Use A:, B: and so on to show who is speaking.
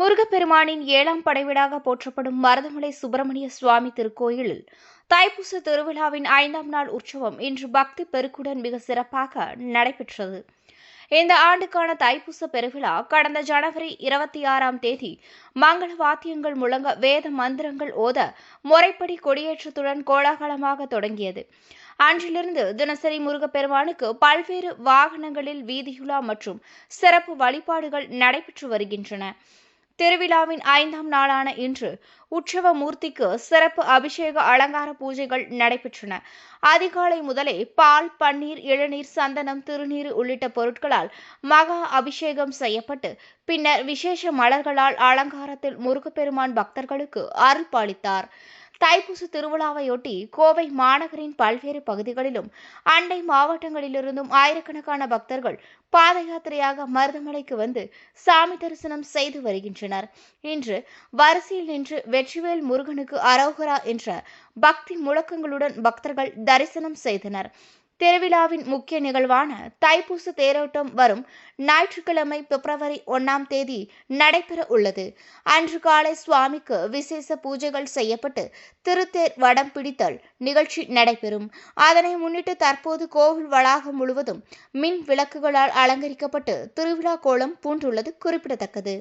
A: முருகப்பெருமானின் ஏழாம் படைவீடாக போற்றப்படும் மருதமலை சுப்பிரமணிய சுவாமி திருக்கோயிலில் தைப்பூச திருவிழாவின் ஐந்தாம் நாள் உற்சவம் இன்று பக்தி பெருக்குடன் மிக சிறப்பாக நடைபெற்றது. இந்த ஆண்டுக்கான தைப்பூச பெருவிழா கடந்த ஜனவரி இருபத்தி ஆறாம் தேதி மங்கள வாத்தியங்கள் முழங்க வேத மந்திரங்கள் ஓத முறைப்படி கொடியேற்றத்துடன் கோலாகலமாக தொடங்கியது. அன்றிலிருந்து தினசரி முருகப்பெருமானுக்கு பல்வேறு வாகனங்களில் வீதியுலா மற்றும் சிறப்பு வழிபாடுகள் நடைபெற்று வருகின்றன. திருவிழாவின் ஐந்தாம் நாளான இன்று உற்சவ மூர்த்திக்கு சிறப்பு அபிஷேக அலங்கார பூஜைகள் நடைபெற்றன. அதிகாலை முதலே பால் பன்னீர் இளநீர் சந்தனம் திருநீர் உள்ளிட்ட பொருட்களால் மகா அபிஷேகம் செய்யப்பட்டு பின்னர் விசேஷ மலர்களால் அலங்காரத்தில் முருகப்பெருமான் பக்தர்களுக்கு அருள் பாலித்தார். தைப்பூச திருவிழாவையொட்டி கோவை மாநகரின் பல்வேறு பகுதிகளிலும் அண்டை மாவட்டங்களிலிருந்தும் ஆயிரக்கணக்கான பக்தர்கள் பாத யாத்திரையாக மருதமலைக்கு வந்து சாமி தரிசனம் செய்து வருகின்றனர். இன்று வரிசையில் நின்று வெற்றிவேல் முருகனுக்கு அரோகரா என்ற பக்தி முழக்கங்களுடன் பக்தர்கள் தரிசனம் செய்தனர். திருவிழாவின் முக்கிய நிகழ்வான தைப்பூச தேரோட்டம் வரும் ஞாயிற்றுக்கிழமை பிப்ரவரி ஒன்னாம் தேதி நடைபெற உள்ளது. அன்று காலை சுவாமிக்கு விசேஷ பூஜைகள் செய்யப்பட்டு திருத்தேர் வடம் பிடித்தல் நிகழ்ச்சி நடைபெறும். அதனை முன்னிட்டு தற்போது கோவில் வளாகம் முழுவதும் மின் விளக்குகளால் அலங்கரிக்கப்பட்டு திருவிழா கோலம் பூண்டுள்ளது குறிப்பிடத்தக்கது.